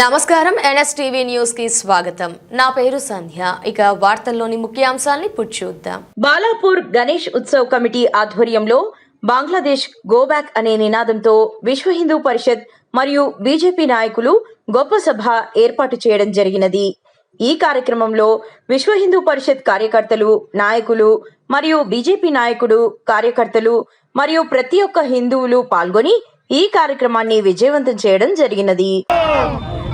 నమస్కారం. ఎన్ఎస్టీవీ న్యూస్కి స్వాగతం. నా పేరు సంధ్య. ఇక వార్తల్లోని ముఖ్యాంశాల్ని ఇప్పుడు చూద్దాం. బాలాపూర్ గణేష్ ఉత్సవ్ కమిటీ ఆధ్వర్యంలో బంగ్లాదేశ్ గోబ్యాక్ అనే నినాదంతో విశ్వ హిందూ పరిషత్ మరియు బీజేపీ నాయకులు గొప్ప సభ ఏర్పాటు చేయడం జరిగినది. ఈ కార్యక్రమంలో విశ్వ హిందూ పరిషత్ కార్యకర్తలు నాయకులు మరియు బీజేపీ నాయకుడు కార్యకర్తలు మరియు ప్రతి ఒక్క హిందువులు పాల్గొని ఈ కార్యక్రమాన్ని విజయవంతం చేయడం జరిగినది.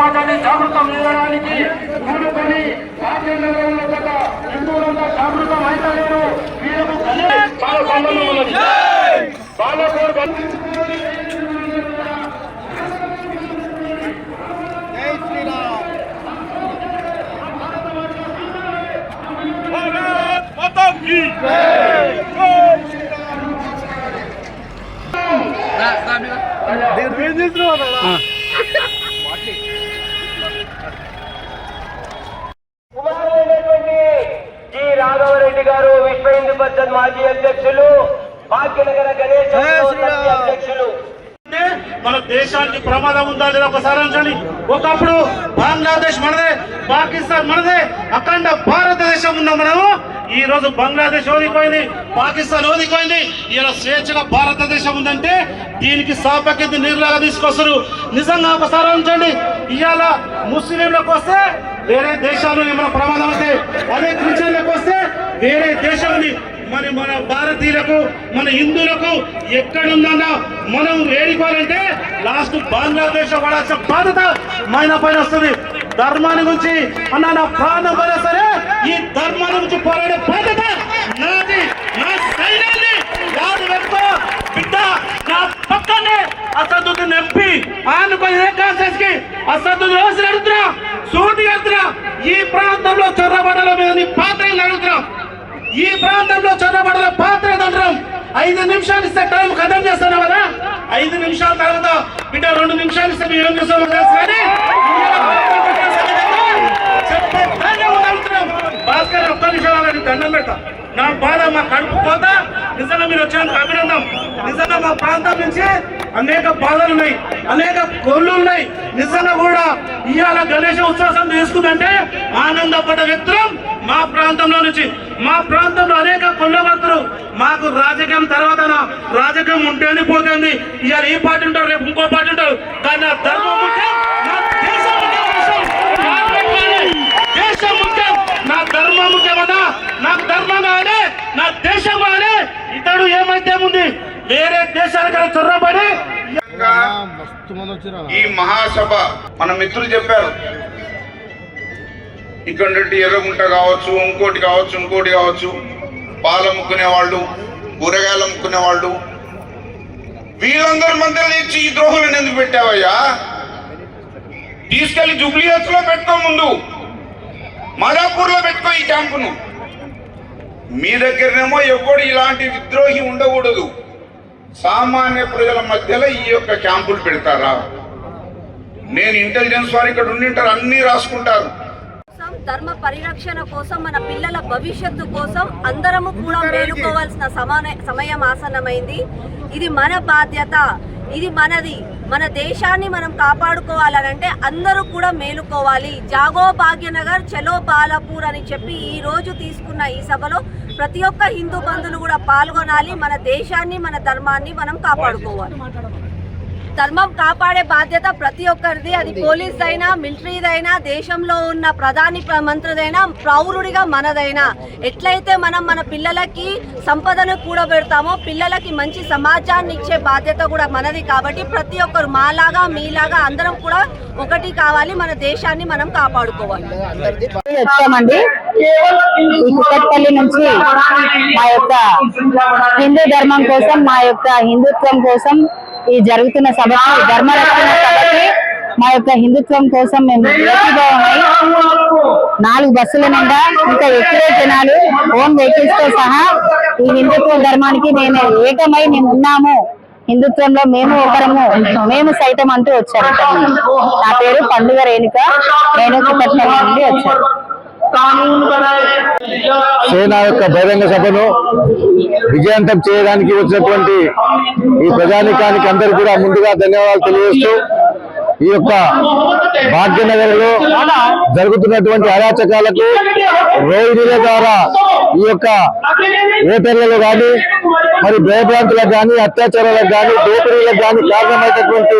సమాజాన్ని జాగృతం చేయడానికి పూనుకొని రాజ్యాంగంలో హిందువులంతా జాగృతం వీళ్ళకు దేని మన దేశానికి ప్రమాదం ఉందా లేదా ఒకసారి అంచండి ఒకప్పుడు బంగ్లాదేశ్ మనదే పాకిస్తాన్ మనదే అఖండ భారతదేశం ఉన్నాం మనము ఈ రోజు బంగ్లాదేశ్ ఓడిపోయింది పాకిస్తాన్ ఓడిపోయింది. ఇలా స్వేచ్ఛగా భారతదేశం ఉందంటే దీనికి సాపకెత్తి నీరులాగా తీసుకొస్తారు. నిజంగా ఒకసారి ఉంచండి ఇవాళ ముస్లింలకు వస్తే వేరే దేశాలు ఏమైనా ప్రమాదం అయితే అదే క్రిస్టియన్లకు వస్తే వేరే దేశం మన మరి మన భారతీయులకు మన హిందువులకు ఎక్కడుందన్నా మనం వేడుకోవాలంటే లాస్ట్ బంగ్లాదేశ్ పడాల్సిన బాధ్యత మన పైన వస్తుంది. ధర్మాన్ని గురించి అన్న నా ప్రాణం పైన సరే ఈ ధర్మాన్ని గురించి పోరాడే బాధ్యత నాది. నా సైన్యాన్ని యాదు బిడ్డ నా పక్కనే అసదుద్దీన్ ఎంపీ ఆనుకొని ఏ కాన్సెన్స్కి అసదుద్దీన్ రోజులు అడుగుతున్నా సూటి అడుగుతున్నా ఈ ప్రాంతంలో చొర్రబడల మీద నీ పాత్ర ఏంది ఈ ప్రాంతంలో చొరబడల పాత్ర దండరం ఐదు నిమిషాలు ఇస్తే టైం కథం చేస్తాను కదా ఐదు నిమిషాల తర్వాత బిడ్డ రెండు నిమిషాలు ఇస్తే మేము ఏం చేస్తామో తెలుసు కానీ చెప్పే ధైర్యం ఉంది అడుగుతున్నాం. భాస్కర్ ఒక్క నిమిషం దండం పెడతా. నా బాధ మా కడుపు కోత నిజంగా మీరు వచ్చేందుకు అభినందం నిజంగా మా ప్రాంతం నుంచి అనేక బాధలు ఉన్నాయి. అనేక కొళ్ళు ఉన్నాయి. నిజంగా కూడా ఇవాళ గణేష ఉత్సాహం తీసుకుందంటే ఆనందపడ్డ వ్యక్తులం మా ప్రాంతంలో నుంచి. మా ప్రాంతంలో అనేక కొల్లగొడతారు మాకు రాజకీయం తర్వాత రాజకీయం ఉంటేనే పోతుంది. ఇవాళ ఈ పార్టీ ఉంటారు రేపు ఇంకో పార్టీ ఉంటారు. కానీ ధర్మం ముఖ్యం నా దేశం ముఖ్యం విషయం. కాపాడుకోవాలి. దేశం ముఖ్యం నా ధర్మం ముఖ్యమన్నా నాకు ధర్మం కావాలి నా దేశం కావాలి ఇతడు ఏమైతే ఉంది. వేరే దేశాలకు చొర్రబడి ఈ మహాసభ మన మిత్రులు చెప్పారు. ఇక్కడ నుండి ఎర్రగుంట కావచ్చు ఇంకోటి కావచ్చు ఇంకోటి కావచ్చు. పాలు అమ్ముకునే వాళ్ళు కూరగాయలు అమ్ముకునే వాళ్ళు. వీళ్ళందరి మధ్య తెచ్చి ఈ ద్రోహులను ఎందుకు పెట్టావయ్యా? తీసుకెళ్ళి జూబ్లీహెచ్లో పెట్టుకో ముందు. మాదాపూర్లో పెట్టుకో ఈ క్యాంపును. మీ దగ్గరనేమో ఎవ్వడు ఇలాంటి విద్రోహి ఉండకూడదు. సామాన్య ప్రజల మధ్యలో ఈ యొక్క క్యాంపులు పెడతారా? నేను ఇంటెలిజెన్స్ వారు ఇక్కడ ఉండింటారు అన్ని రాసుకుంటారు. ధర్మ పరిరక్షణ కోసం మన పిల్లల భవిష్యత్తు కోసం అందరము కూడా మేలుకోవాల్సిన సమాన సమయం ఆసన్నమైంది. ఇది మన బాధ్యత. ఇది మనది. మన దేశాన్ని మనం కాపాడుకోవాలనంటే అందరూ కూడా మేలుకోవాలి. జాగో భాగ్యనగర్ చలో బాలపూర్ అని చెప్పి ఈ రోజు తీసుకున్న ఈ సభలో ప్రతి ఒక్క హిందూ బంధువులు కూడా పాల్గొనాలి. మన దేశాన్ని మన ధర్మాన్ని మనం కాపాడుకోవాలి. ధర్మం కాపాడే బాధ్యత ప్రతి ఒక్కరిది. అది పోలీస్ అయినా మిలిటరీదైనా దేశంలో ఉన్న ప్రధాని ప్ర- మంత్రిదైనా ప్రౌరుడిగా మనదైనా. ఎట్లయితే మనం మన పిల్లలకి సంపదను కూడబెడతామో పిల్లలకి మంచి సమాజాన్ని ఇచ్చే బాధ్యత కూడా మనది కాబట్టి ప్రతి ఒక్కరు మాలాగా మీలాగా అందరం కూడా ఒకటి కావాలి. మన దేశాన్ని మనం కాపాడుకోవాలి. వచ్చామండి. కుక్కట్పల్లి నుంచి మా యొక్క హిందూ ధర్మం కోసం మా యొక్క హిందుత్వం కోసం ఈ జరుగుతున్న సభకి ధర్మరక్షణ సభకి మా యొక్క హిందుత్వం కోసం మేము ఏకీభావమై నాలుగు బస్సుల నిండా ఇంకా ఎక్కువ జనాలు ఓన్ వెహికల్స్తో సహా ఈ హిందుత్వ ధర్మానికి మేము ఏకమై మేము ఉన్నాము. హిందుత్వంలో మేము ఒకరము మేము సైతం అంటూ వచ్చాము. నా పేరు పండుగ రేణుక నేను కుక్కట్పల్లి నుండి వచ్చాను. సేన యొక్క బహిరంగ సభను విజయవంతం చేయడానికి వచ్చినటువంటి ఈ ప్రజానికానికి అందరూ కూడా ముందుగా ధన్యవాదాలు తెలియజేస్తూ ఈ యొక్క భాగ్యనగర్లో జరుగుతున్నటువంటి అరాచకాలకు రోహిణీల ద్వారా ఈ యొక్క ఓటర్లలో కానీ మరి భయభ్రాంతులకు కానీ అత్యాచారాలకు కానీ దోపిడీలకు కానీ కారణమైనటువంటి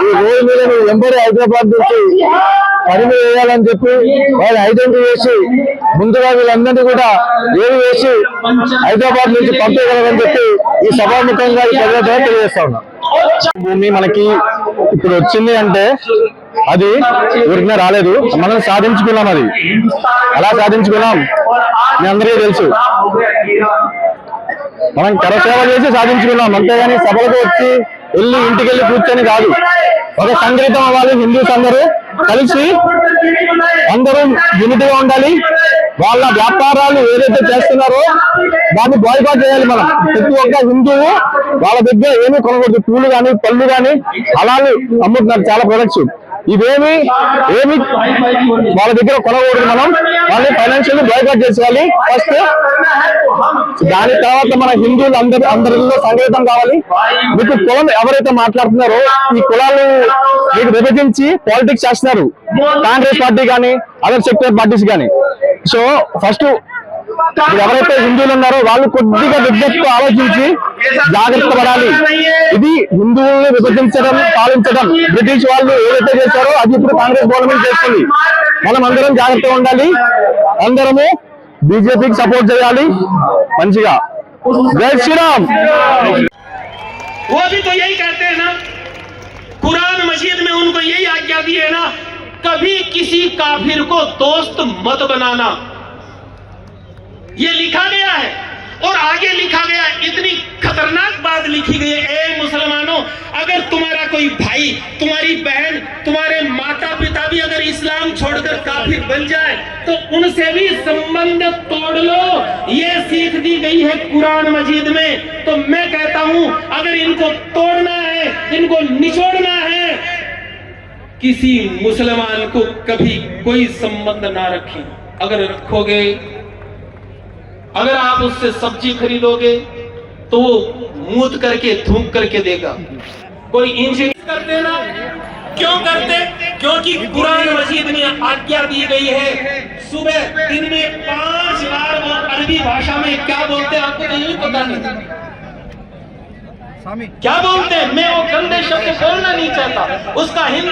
ఈ రోహిణీలను వెంబడి హైదరాబాద్ నుంచి పరిమి వేయాలని చెప్పి వాళ్ళు ఐడెంటిటీ వేసి ముందుగా వీళ్ళందరినీ కూడా ఏమి వేసి హైదరాబాద్ నుంచి పంపేయగలరని చెప్పి ఈ సభాముఖంగా ఈ ప్రజల తెలియజేస్తా ఉన్నాం. భూమి మనకి ఇప్పుడు వచ్చింది అంటే అది ఊరికనే రాలేదు. మనం సాధించుకున్నాం అది. అలా సాధించుకున్నాం. మీ అందరికీ తెలుసు. మనం కరసేవ చేసి సాధించుకున్నాం. అంతేగాని సభలకు వచ్చి వెళ్ళి ఇంటికి వెళ్ళి కూర్చొని కాదు. ఒక సంఘటితం అవ్వాలి. హిందూస్ అందరూ కలిసి అందరూ యూనిటీగా ఉండాలి. వాళ్ళ వ్యాపారాలు ఏదైతే చేస్తున్నారో దాన్ని బాయ్కాట్ చేయాలి మనం. ప్రతి ఒక్క హిందువు వాళ్ళ దగ్గర ఏమీ కొనకూడదు. పూలు కానీ పళ్ళు కానీ అలాగే అమ్ముతున్నారు చాలా ప్రొడక్ట్స్ ఇవేమి ఏమి వాళ్ళ దగ్గర కొనకూడదు మనం. వాళ్ళని ఫైనాన్షియల్ బాయ్కాట్ చేసేయాలి ఫస్ట్ దాని తర్వాత మన హిందువులు అందరి అందరిలో సంఘటితం కావాలి. మీకు కులం ఎవరైతే మాట్లాడుతున్నారో ఈ కులాలు మీకు విభజించి పాలిటిక్స్ చేస్తున్నారు. కాంగ్రెస్ పార్టీ కానీ అదర్ సెక్టర్ పార్టీస్ కానీ సో ఫస్ట్ ఇప్పుడు ఎవరైతే హిందువులు ఉన్నారో వాళ్ళు కొద్దిగా విజ్ఞప్తితో ఆలోచించి జాగ్రత్త పడాలి ఇది హిందువుల్ని విభజించడం పాలించడం బ్రిటిష్ వాళ్ళు ఏదైతే చేశారో అది ఇప్పుడు కాంగ్రెస్ గవర్నమెంట్ చేస్తుంది మనం అందరం జాగ్రత్తగా ఉండాలి అందరము బీజేపీకి సపోర్ట్ చేయాలి మంచిగా జై శ్రీరామ్ वो भी तो यही कहते हैं ना कुरान मजीद में उनको यही आज्ञा दी है ना कभी किसी काफिर को दोस्त मत बनाना। ये लिखा गया है और आगे लिखा गया इतनी खतरनाक बात लिखी गई है। मुसलमानों, अगर तुम्हारा कोई भाई, तुम्हारी बहन, तुम्हारे माता पिता भी अगर इस्लाम छोड़कर काफिर बन जाए तो उनसे भी संबंध तोड़ लो। ये सीख दी गई है कुरान मजीद में। तो मैं कहता हूँ, अगर इनको तोड़ना है, इनको निचोड़ना है किसी मुसलमान को कभी कोई संबंध ना रखें। अगर रखोगे अगर आप उससे सब्ज़ी खरीदोगे तो वो मूत करके थूक करके देगा। कोई इंजीनियर करते ना क्यों करते? क्योंकि कुरान मजीद में आज्ञा दी गई है सुबह दिन में पाँच बार वो अरबी भाषा में क्या बोलते हैं आपको नहीं पता नहीं। क्या बोलते हैं? मैं वो गंदे शब्द बोलना नहीं चाहता। उसका हिंदी